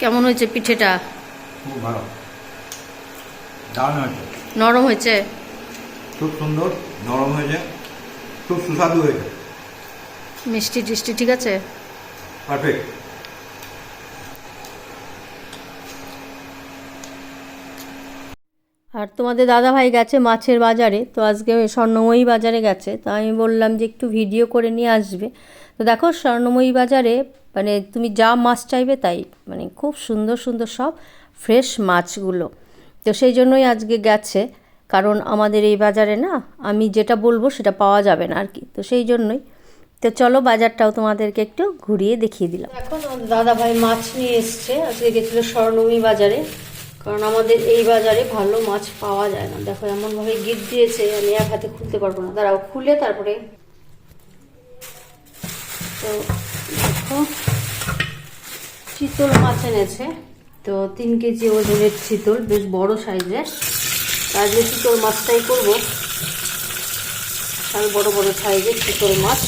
কেমন হয়েছে পিঠেটা? খুব ভালো। দারুণ হয়েছে। নরম হয়েছে? খুব সুন্দর নরম হয়েছে খুব সুস্বাদু হয়েছে। মিষ্টি টিষ্টি ঠিক আছে? পারফেক্ট। আর তোমাদের দাদা ভাই গেছে মাছের বাজারে, তো আজকে স্বর্ণময়ী বাজারে গেছে, তো আমি বললাম যে একটু ভিডিও করে নিয়ে আসবে। তো দেখো স্বর্ণময়ী বাজারে মানে তুমি যা মাছ চাইবে তাই মানে খুব সুন্দর সুন্দর সব ফ্রেশ মাছগুলো। তো সেই জন্যই আজকে গেছে, কারণ আমাদের এই বাজারে না, আমি যেটা বলব সেটা পাওয়া যাবে না আর কি। তো সেই জন্যই, তো চলো বাজারটাও তোমাদেরকে একটু ঘুরিয়ে দেখিয়ে দিলাম। এখন দাদা ভাই মাছ নিয়ে এসছে, আজকে গেছিল স্বর্ণমী বাজারে। কারণ আমাদের এই বাজারে ভালো মাছ পাওয়া যায় না। দেখো এমনভাবে গিট দিয়েছে, আমি এক হাতে খুলতে পারব না। দাঁড়াও, খুলে তারপরে তো দেখো, চিতল মাছ এনেছে। তো তিন কেজি ওজনের চিতল, বেশ বড় সাইজের। আজকে চিতল মাছটাই করব। আর বড় বড় সাইজের চিতল মাছ।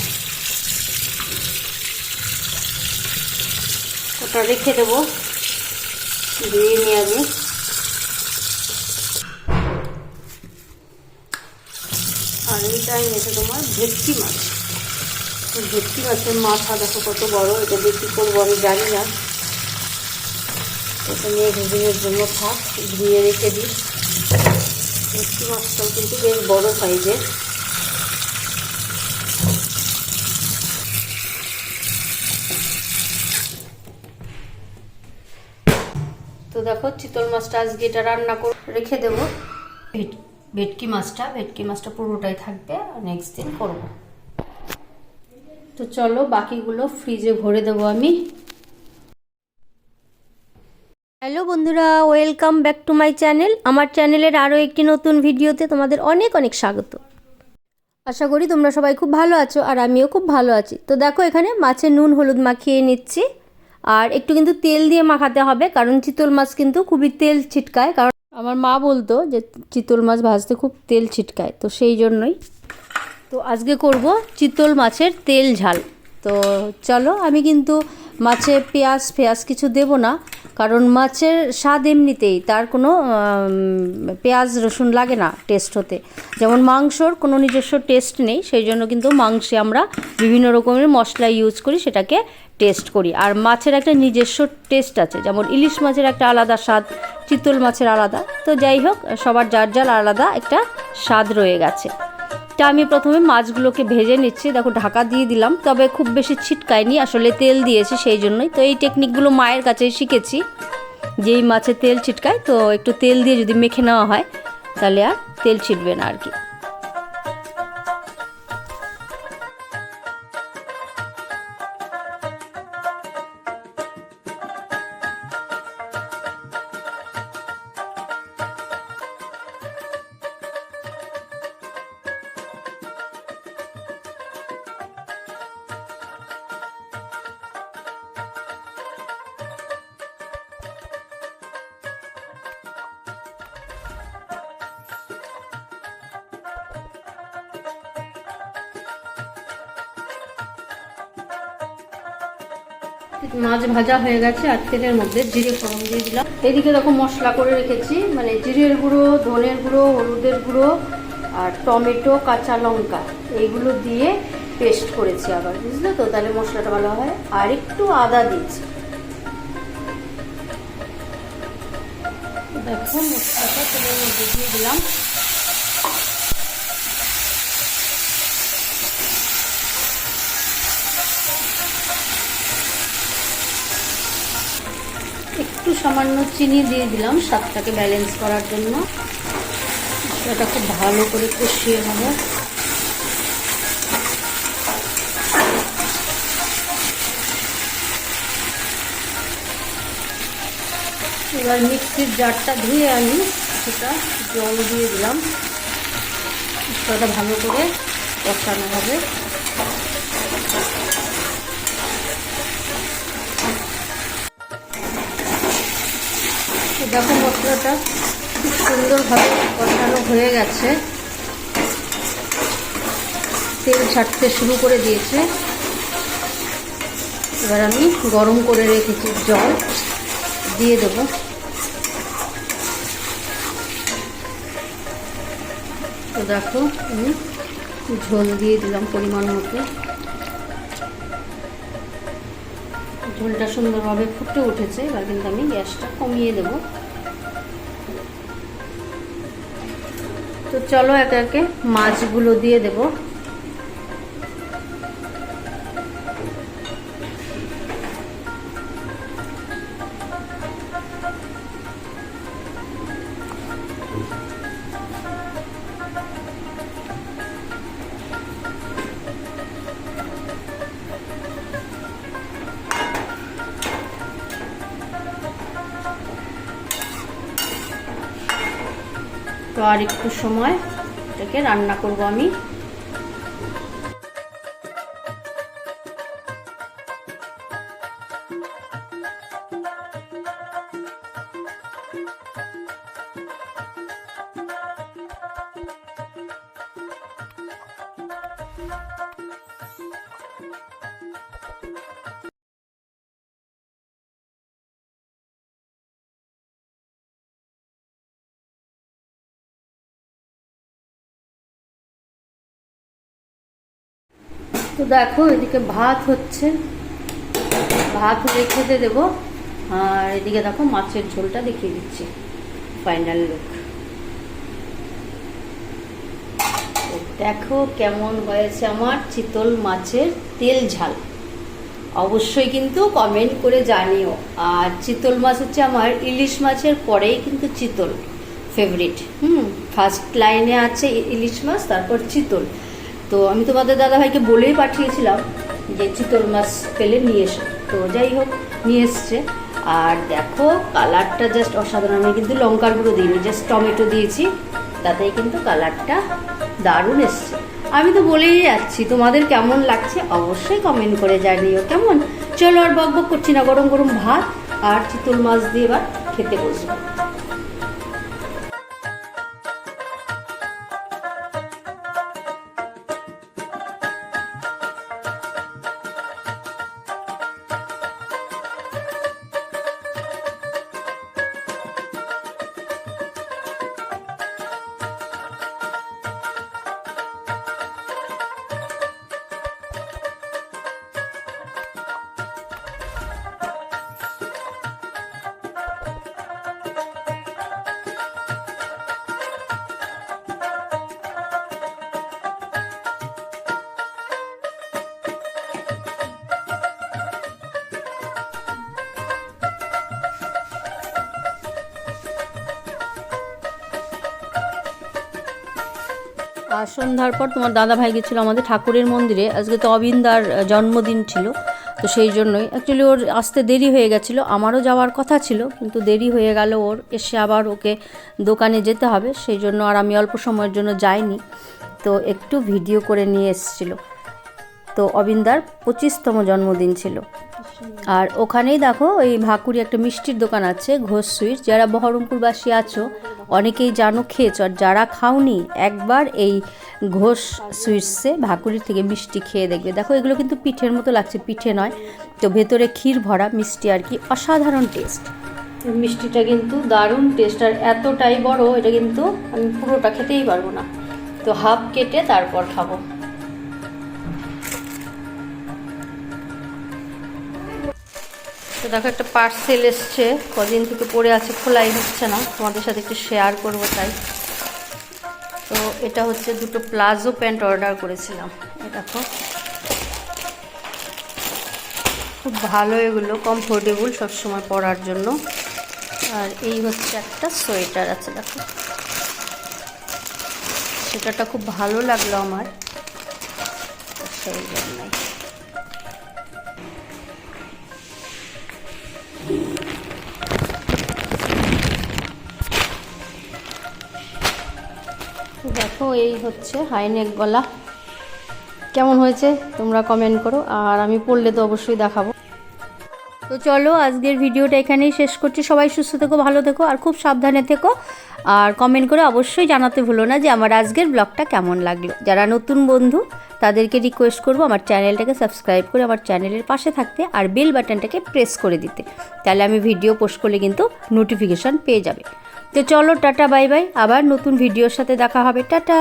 ওটা রেখে দেবো। দিয়ে নিয়ে আমি এইটা এনেছে তোমার ভেটকি মাছ। ভেটকি মাছের মাথা দেখো কত বড়, এটা বিক্রি করব আমি জানি না। এটা নিয়ে কিছুদিনের জন্য থাক, ধুয়ে রেখে দিই। ভেটকি মাছটাও কিন্তু বেশ বড় সাইজের তো দেখো চিতল মাছটা আজকে এটা রান্না করে রেখে দেবো। ভেটকি মাছটা ভেটকি মাছটা পুরোটাই থাকবে নেক্সট দিন করব। তো চলো বাকিগুলো ফ্রিজে ভরে দেবো আমি। হ্যালো বন্ধুরা welcome back to my channel আমার চ্যানেলের আরও একটি নতুন ভিডিওতে তোমাদের অনেক অনেক স্বাগত। আশা করি তোমরা সবাই খুব ভালো আছো, আর আমিও খুব ভালো আছি। তো দেখো এখানে মাছের নুন, হলুদ মাখিয়ে নিচ্ছি। আর একটু কিন্তু তেল দিয়ে মাখাতে হবে, কারণ চিতল মাছ কিন্তু খুবই তেল ছিটকায়, কারণ আমার মা বলতো যে চিতল মাছ ভাজতে খুব তেল ছিটকায়, তো সেই জন্যই। তো আজকে করব চিতল মাছের তেল ঝাল। তো চলো, আমি কিন্তু মাছে পেঁয়াজ পেঁয়াজ কিছু দেব না। কারণ মাছের স্বাদ এমনিতেই, তার কোনো পেঁয়াজ, রসুন লাগে না টেস্ট হতে। যেমন মাংসর কোনো নিজস্ব টেস্ট নেই, সেই জন্য কিন্তু মাংসে আমরা বিভিন্ন রকমের মশলা ইউজ করি, সেটাকে টেস্ট করি। আর মাছের একটা নিজস্ব টেস্ট আছে, যেমন ইলিশ মাছের একটা আলাদা স্বাদ, চিতল মাছের আলাদা। তো যাই হোক, সবার যার যার আলাদা একটা স্বাদ রয়ে গেছে। তা আমি প্রথমে মাছগুলোকে ভেজে নিচ্ছি। দেখো, ঢাকা দিয়ে দিলাম, তবে খুব বেশি ছিটকায়নি, আসলে তেল দিয়েছি সেই জন্যই। তো এই টেকনিকগুলো মায়ের কাছেই শিখেছি যেই মাছে তেল ছিটকায়, তো একটু তেল দিয়ে যদি মেখে নেওয়া হয়, তাহলে আর তেল ছিটবে না আর কি। মাছ ভাজা হয়ে গেছে, আর তেলের মধ্যে জিরে ফোড়ন দিয়ে দিলাম। এদিকে দেখো মশলা করে রেখেছি মানে জিরের গুঁড়ো, ধনের গুঁড়ো, হলুদের গুঁড়ো, আর টমেটো, কাঁচা লঙ্কা, এইগুলো দিয়ে পেস্ট করেছি আবার, বুঝলে তো? তাহলে মশলাটা ভালো হয়। আর একটু আদা দিয়েছি। দেখো, মশলাটা তেলের মধ্যে দিয়ে দিলাম একটু সামান্য চিনি দিয়ে দিলাম স্বাদটাকে ব্যালেন্স করার জন্য। এটা খুব ভালো করে কষিয়ে নেব। এবার মিক্সির জারটা ধুয়ে আমি সেটা জল দিয়ে দিলাম। মশলাটা ভালো করে কষানো হবে। দেখো মশলাটা খুব সুন্দরভাবে কষানো হয়ে গেছে। তেল ছাড়তে শুরু করে দিয়েছে। এবার আমি গরম করে রেখেছি জল। দিয়ে দেবো। তো দেখো, আমি ঝোল দিয়ে দিলাম পরিমাণ মতো। ঝোলটা সুন্দরভাবে ফুটে উঠেছে, এবার কিন্তু আমি গ্যাসটা কমিয়ে দেব। তো চলো একে একে মাছগুলো দিয়ে দেব। তো আর একটু সময় এটাকে রান্না করব আমি। তো দেখো, এদিকে ভাত হচ্ছে। ভাত রেখে দেবো। আর এদিকে দেখো, মাছের ঝোলটা দেখিয়ে দিচ্ছি। ফাইনাল লুক দেখো কেমন হয়েছে আমার চিতল মাছের তেল ঝাল। অবশ্যই কিন্তু কমেন্ট করে জানিও। আর চিতল মাছ হচ্ছে আমার ইলিশ মাছের পরেই কিন্তু চিতল ফেভারিট হুম ফার্স্ট লাইনে আছে ইলিশ মাছ, তারপর চিতল। তো আমি তোমাদের দাদাভাইকে বলেই পাঠিয়েছিলাম যে চিতল মাছ পেলে নিয়ে এসো। তো যাই হোক, নিয়ে এসছে। আর দেখো, কালারটা জাস্ট অসাধারণ। আমি কিন্তু লঙ্কার গুঁড়ো দিইনি জাস্ট টমেটো দিয়েছি। তাতেই কিন্তু কালারটা দারুণ এসছে। আমি তো বলেই যাচ্ছি, তোমাদের কেমন লাগছে অবশ্যই কমেন্ট করে জানিও। কেমন? চলো আর বক বক করছি না, গরম গরম ভাত আর চিতল মাছ দিয়ে এবার খেতে বসবো। সন্ধ্যার পর তোমার দাদা ভাই গেছিল আমাদের ঠাকুরের মন্দিরে। আজকে তো অবিন্দার জন্মদিন ছিল, তো সেই জন্যই। অ্যাকচুয়ালি ওর আসতে দেরি হয়ে গেছিল, আমারও যাওয়ার কথা ছিল, কিন্তু দেরি হয়ে গেল, ওর এসে আবার ওকে দোকানে যেতে হবে, সেই জন্য আর আমি অল্প সময়ের জন্য যাইনি। তো একটু ভিডিও করে নিয়ে এসেছিল। তো অবিন্দার পঁচিশতম জন্মদিন ছিল। আর ওখানেই দেখো এই ভাকুরি একটা মিষ্টির দোকান আছে, ঘোষ সুইট। যারা বহরমপুরবাসী আছো, অনেকেই জানো, খেয়েছো। আর যারা খাওনি, একবার এই ঘোষ সুইটসে ভাকুরির থেকে মিষ্টি খেয়ে দেখবে। দেখো, এগুলো কিন্তু পিঠের মতো লাগছে, পিঠে নয়। তো ভেতরে ক্ষীর ভরা, মিষ্টি আর কি, অসাধারণ টেস্ট। মিষ্টিটা কিন্তু দারুণ টেস্ট। আর এতটাই বড়, এটা কিন্তু আমি পুরোটা খেতেই পারব না। তো হাফ কেটে তারপর খাব। তো দেখো একটা পার্সেল এসছে। কদিন থেকে পড়ে আছে, খোলাই হচ্ছে না। তোমাদের সাথে একটু শেয়ার করব তাই। তো এটা হচ্ছে দুটো প্লাজো প্যান্ট অর্ডার করেছিলাম। দেখো। খুব ভালো এগুলো কমফোর্টেবল সবসময় পরার জন্য। আর এই হচ্ছে একটা সোয়েটার আছে, দেখো। সোয়েটারটা খুব ভালো লাগল আমার। সেই জন্যই। দেখো, এই হচ্ছে হাইনেক গলা। কেমন হয়েছে? তোমরা কমেন্ট করো, আর আমি পড়লে তো অবশ্যই দেখাবো। তো চলো, আজকের ভিডিওটা এখানেই শেষ করছি। সবাই সুস্থ থেকো, ভালো থেকো, আর খুব সাবধানে থেকো। আর কমেন্ট করে অবশ্যই জানাতে ভুলো না যে আমার আজকের ব্লগটা কেমন লাগল। যারা নতুন বন্ধু, তাদেরকে রিকোয়েস্ট করব আমার চ্যানেলটাকে সাবস্ক্রাইব করে আমার চ্যানেলের পাশে থাকতে আর বেল বাটনটাকে প্রেস করে দিতে। তাহলে আমি ভিডিও পোস্ট করলে কিন্তু নোটিফিকেশান পেয়ে যাবে। তো চলো টাটা বাই বাই। আবার নতুন ভিডিওর সাথে দেখা হবে। টাটা।